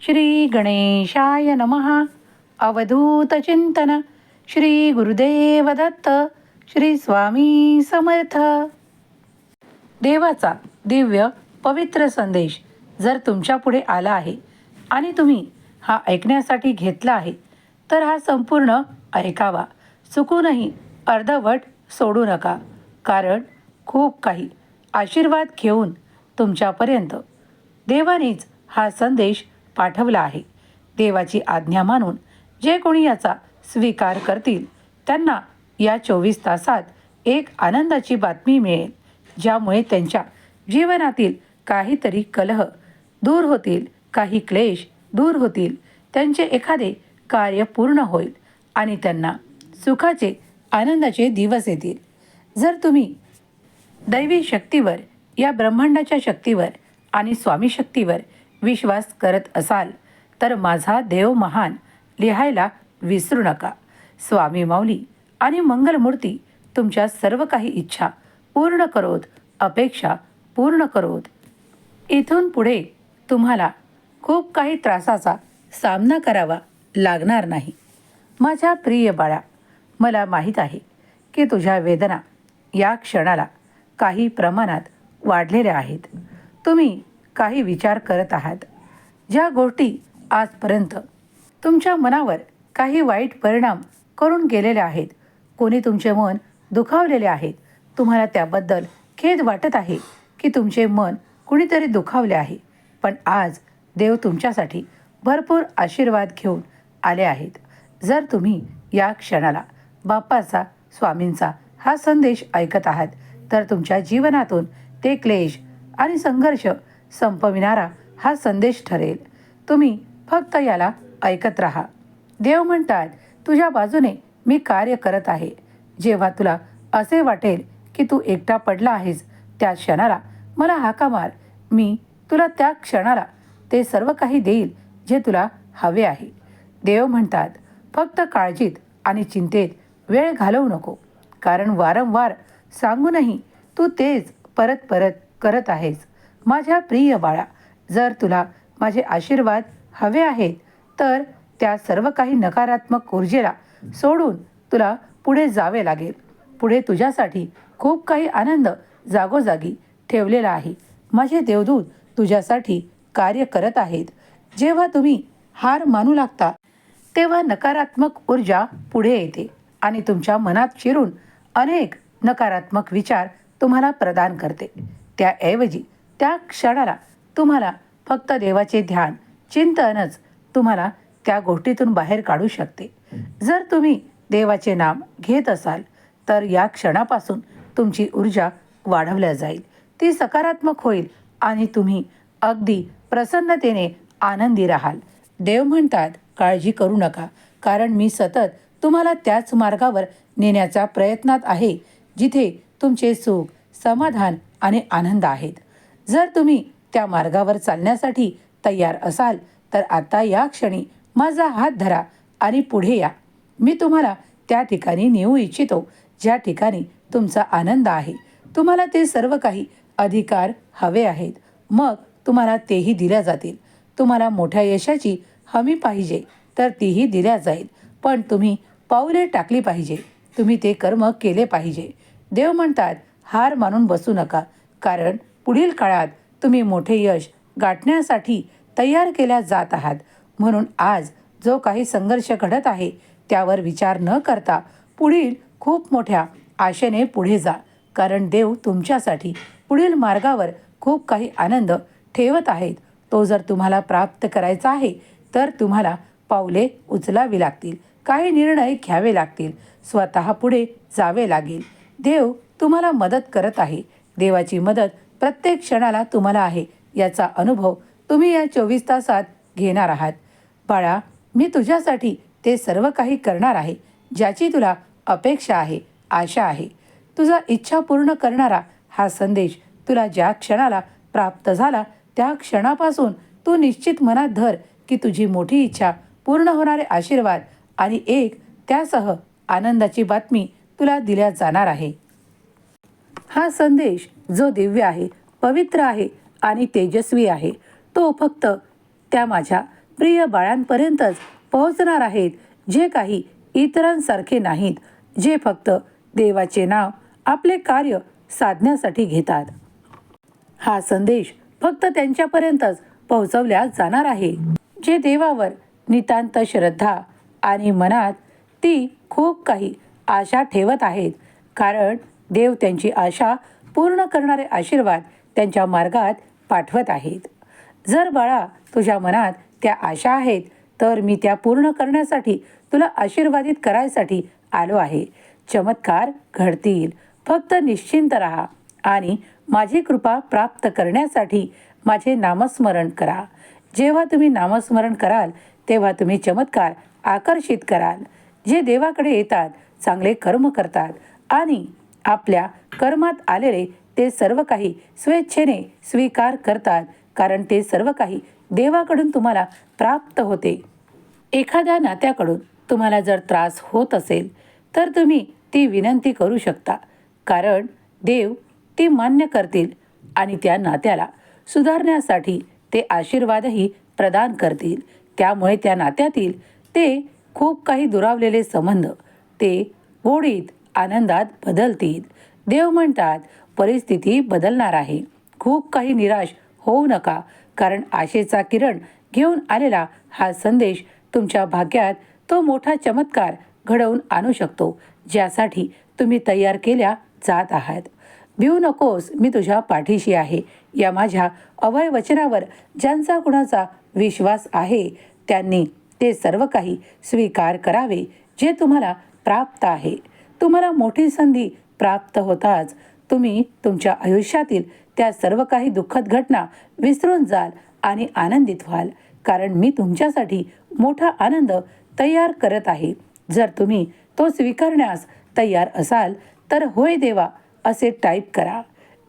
श्री गणेशाय नमः. अवधूतचिंतन श्री गुरुदेव दत्त. श्री स्वामी समर्थ. देवाचा दिव्य पवित्र संदेश जर तुमच्यापुढे आला आहे आणि तुम्ही हा ऐकण्यासाठी घेतला आहे तर हा संपूर्ण ऐकावा. चुकूनही अर्धवट सोडू नका. कारण खूप काही आशीर्वाद घेऊन तुमच्यापर्यंत. देवानेच हा संदेश पाठवला आहे. देवाची आज्ञा मानून जे कोणी याचा स्वीकार करतील त्यांना या चोवीस तासात एक आनंदाची बातमी मिळेल ज्यामुळे त्यांच्या जीवनातील काहीतरी कलह दूर होतील काही क्लेश दूर होतील त्यांचे एखादे कार्य पूर्ण होईल आणि त्यांना सुखाचे आनंदाचे दिवस येतील. जर तुम्ही दैवी शक्तीवर या ब्रह्मांडाच्या शक्तीवर आणि स्वामी शक्तीवर विश्वास करत असाल तर माझा देव महान लिहायला विसरू नका. स्वामी माऊली आणि मंगलमूर्ती तुमच्या सर्व काही इच्छा पूर्ण करोत अपेक्षा पूर्ण करोत. इथून पुढे तुम्हाला खूप काही त्रासाचा सामना करावा लागणार नाही. माझ्या प्रिय बाळा मला माहीत आहे की तुझ्या वेदना या क्षणाला काही प्रमाणात वाढलेल्या आहेत. तुम्ही काही विचार करत आहात. ज्या गोष्टी आजपर्यंत तुमच्या मनावर काही वाईट परिणाम करून गेलेले आहेत कोणी तुमचे मन दुखावलेले आहेत तुम्हाला त्याबद्दल खेद वाटत आहे की तुमचे मन कुणीतरी दुखावले आहे. पण आज देव तुमच्यासाठी भरपूर आशीर्वाद घेऊन आले आहेत. जर तुम्ही या क्षणाला बाप्पाचा स्वामींचा हा संदेश ऐकत आहात तर तुमच्या जीवनातून ते क्लेश आणि संघर्ष संपविणारा हा संदेश ठरेल. तुम्ही फक्त याला ऐकत राहा. देव म्हणतात तुझ्या बाजूने मी कार्य करत आहे. जेव्हा तुला असे वाटेल की तू एकटा पडला आहेस त्या क्षणाला मला हाका मार. मी तुला त्या क्षणाला ते सर्व काही देईल जे तुला हवे आहे. देव म्हणतात फक्त काळजीत आणि चिंतेत वेळ घालवू नको. कारण वारंवार सांगूनही तू तेच परत परत करत आहेस. माझ्या प्रिय बाळा जर तुला माझे आशीर्वाद हवे आहेत तर त्या सर्व काही नकारात्मक ऊर्जेला सोडून तुला पुढे जावे लागेल. पुढे तुझ्यासाठी खूप काही आनंद जागोजागी ठेवलेला आहे. माझे देवदूत तुझ्यासाठी कार्य करत आहेत. जेव्हा तुम्ही हार मानू लागता तेव्हा नकारात्मक ऊर्जा पुढे येते आणि तुमच्या मनात शिरून अनेक नकारात्मक विचार तुम्हाला प्रदान करते. त्याऐवजी त्या क्षणाला तुम्हाला फक्त देवाचे ध्यान चिंतनच तुम्हाला त्या गोष्टीतून बाहेर काढू शकते. जर तुम्ही देवाचे नाम घेत असाल तर या क्षणापासून तुमची ऊर्जा वाढवल्या जाईल. ती सकारात्मक होईल आणि तुम्ही अगदी प्रसन्नतेने आनंदी राहाल. देव म्हणतात काळजी करू नका कारण मी सतत तुम्हाला त्याच मार्गावर नेण्याच्या प्रयत्नात आहे जिथे तुमचे सुख समाधान आणि आनंद आहेत. जर तुम्ही त्या मार्गावर चालण्यासाठी तयार असाल तर आता या क्षणी माझा हात धरा आणि पुढे या. मी तुम्हाला त्या ठिकाणी नेऊ इच्छितो ज्या ठिकाणी तुमचा आनंद आहे. तुम्हाला ते सर्व काही अधिकार हवे आहेत. मग तुम्हाला तेही दिल्या जातील. तुम्हाला मोठ्या यशाची हमी पाहिजे तर तीही दिल्या जाईल. पण तुम्ही पाऊले टाकली पाहिजे. तुम्ही ते कर्म केले पाहिजे. देव म्हणतात हार मानून बसू नका कारण पुढील काळात तुम्ही मोठे यश गाठण्यासाठी तयार केल्या जात आहात. म्हणून आज जो काही संघर्ष घडत आहे त्यावर विचार न करता पुढील खूप मोठ्या आशेने पुढे जा. कारण देव तुमच्यासाठी पुढील मार्गावर खूप काही आनंद ठेवत आहेत. तो जर तुम्हाला प्राप्त करायचा आहे तर तुम्हाला पावले उचलावी लागतील. काही निर्णय घ्यावे लागतील. स्वतः पुढे जावे लागेल. देव तुम्हाला मदत करत आहे. देवाची मदत प्रत्येक क्षणाला तुम्हाला आहे याचा अनुभव तुम्ही या चोवीस तासात घेणार आहात. बाळा मी तुझ्यासाठी ते सर्व काही करणार आहे ज्याची तुला अपेक्षा आहे आशा आहे. तुझा इच्छा पूर्ण करणारा हा संदेश तुला ज्या क्षणाला प्राप्त झाला त्या क्षणापासून तू निश्चित मनात धर की तुझी मोठी इच्छा पूर्ण होणारे आशीर्वाद आणि एक त्यासह आनंदाची बातमी तुला दिल्या जाणार आहे. हा संदेश जो दिव्य आहे पवित्र आहे आणि तेजस्वी आहे तो फक्त त्या माझ्या प्रिय बाळांपर्यंतच पोहोचणार आहेत जे काही इतरांसारखे नाहीत जे फक्त देवाचे नाव आपले कार्य साधण्यासाठी घेतात. हा संदेश फक्त त्यांच्यापर्यंतच पोहोचवल्या जाणार आहे. जे देवावर नितांत श्रद्धा आणि मनात ती खूप काही आशा ठेवत आहेत कारण देव त्यांची आशा पूर्ण करणारे आशीर्वाद त्यांच्या मार्गात पाठवत आहेत. जर बाळा तुझ्या मनात त्या आशा आहेत तर मी त्या पूर्ण करण्यासाठी तुला आशीर्वादित करायसाठी आलो आहे. चमत्कार घडतील. फक्त निश्चिंत राहा आणि माझी कृपा प्राप्त करण्यासाठी माझे नामस्मरण करा. जेव्हा तुम्ही नामस्मरण कराल तेव्हा तुम्ही चमत्कार आकर्षित कराल. जे देवाकडे येतात चांगले कर्म करतात आणि आपल्या कर्मात आलेले ते सर्व काही स्वेच्छेने स्वीकार करतात कारण ते सर्व काही देवाकडून तुम्हाला प्राप्त होते. एखाद्या नात्याकडून तुम्हाला जर त्रास होत असेल तर तुम्ही ती विनंती करू शकता कारण देव ती मान्य करतील आणि त्या नात्याला सुधारण्यासाठी ते आशीर्वादही प्रदान करतील. त्यामुळे त्या नात्यातील ते खूप काही दुरावलेले संबंध ते ओढीत आनंदात बदलतील. देव म्हणतात परिस्थिती बदलणार आहे. खूप काही निराश होऊ नका कारण आशेचा किरण घेऊन आलेला हा संदेश तुमच्या भाग्यात तो मोठा चमत्कार घडवून आणू शकतो ज्यासाठी तुम्ही तयार केल्या जात आहात. भिऊ नकोस मी तुझ्या पाठीशी आहे. या माझ्या अवय वचनावर ज्यांचा कुणाचा विश्वास आहे त्यांनी ते सर्व काही स्वीकार करावे जे तुम्हाला प्राप्त आहे. तुम्हाला मोठी संधी प्राप्त होताच. तुम्ही तुमच्या आयुष्यातील त्या सर्व काही दुःखद घटना विसरून जाल आणि आनंदित व्हाल. कारण मी तुमच्यासाठी मोठा आनंद तयार करत आहे. जर तुम्ही तो स्वीकारण्यास तयार असाल तर होय देवा असे टाईप करा.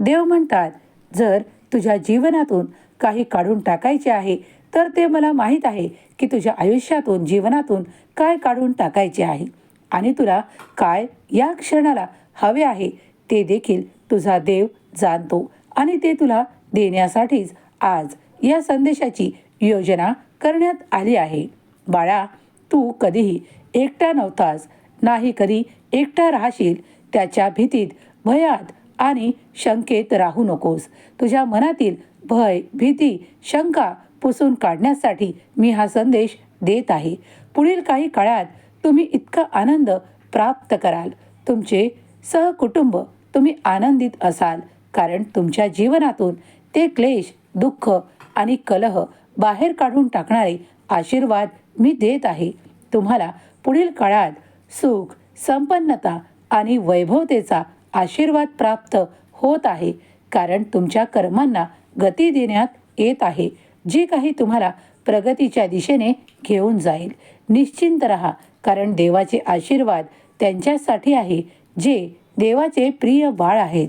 देव म्हणतात जर तुझ्या जीवनातून काही काढून टाकायचे आहे तर ते मला माहीत आहे की तुझ्या आयुष्यातून जीवनातून काय काढून टाकायचे आहे. आणि तुला काय या क्षणाला हवे आहे ते देखील तुझा देव जाणतो आणि ते तुला देण्यासाठीच आज या संदेशाची योजना करण्यात आली आहे. बाळा तू कधीही एकटा नव्हतास. नाही कधी एकटा राहशील. त्याच्या भीतीत भयात आणि शंकेत राहू नकोस. तुझ्या मनातील भय भीती शंका पुसून काढण्यासाठी मी हा संदेश देत आहे. पुढील काही काळात तुम्ही इतका आनंद प्राप्त कराल. तुमचे सहकुटुंब तुम्ही आनंदित असाल. कारण तुमच्या जीवनातून ते क्लेश दुःख आणि कलह बाहेर काढून टाकणारे आशीर्वाद मी देत आहे. तुम्हाला पुढील काळात सुख संपन्नता आणि वैभवतेचा आशीर्वाद प्राप्त होत आहे. कारण तुमच्या कर्मांना गती देण्यात येत आहे. जी काही तुम्हाला प्रगतीच्या दिशेने घेऊन जाईल. निश्चिंत रहा. कारण देवाचे आशीर्वाद त्यांच्यासाठी आहे जे देवाचे प्रिय बाळ आहेत.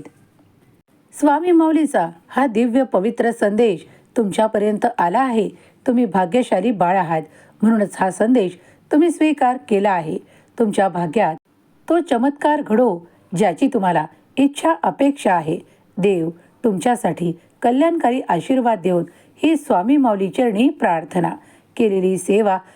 स्वामी माऊलीचा हा दिव्य पवित्र संदेश तुमच्यापर्यंत आला आहे. तुम्ही भाग्यशाली बाळ आहात. म्हणूनच हा संदेश तुम्ही स्वीकार केला आहे. तुमच्या भाग्यात तो चमत्कार घडो ज्याची तुम्हाला इच्छा अपेक्षा आहे. देव तुमच्यासाठी कल्याणकारी आशीर्वाद देऊन ही स्वामी माऊली चरणी प्रार्थना केलेली सेवा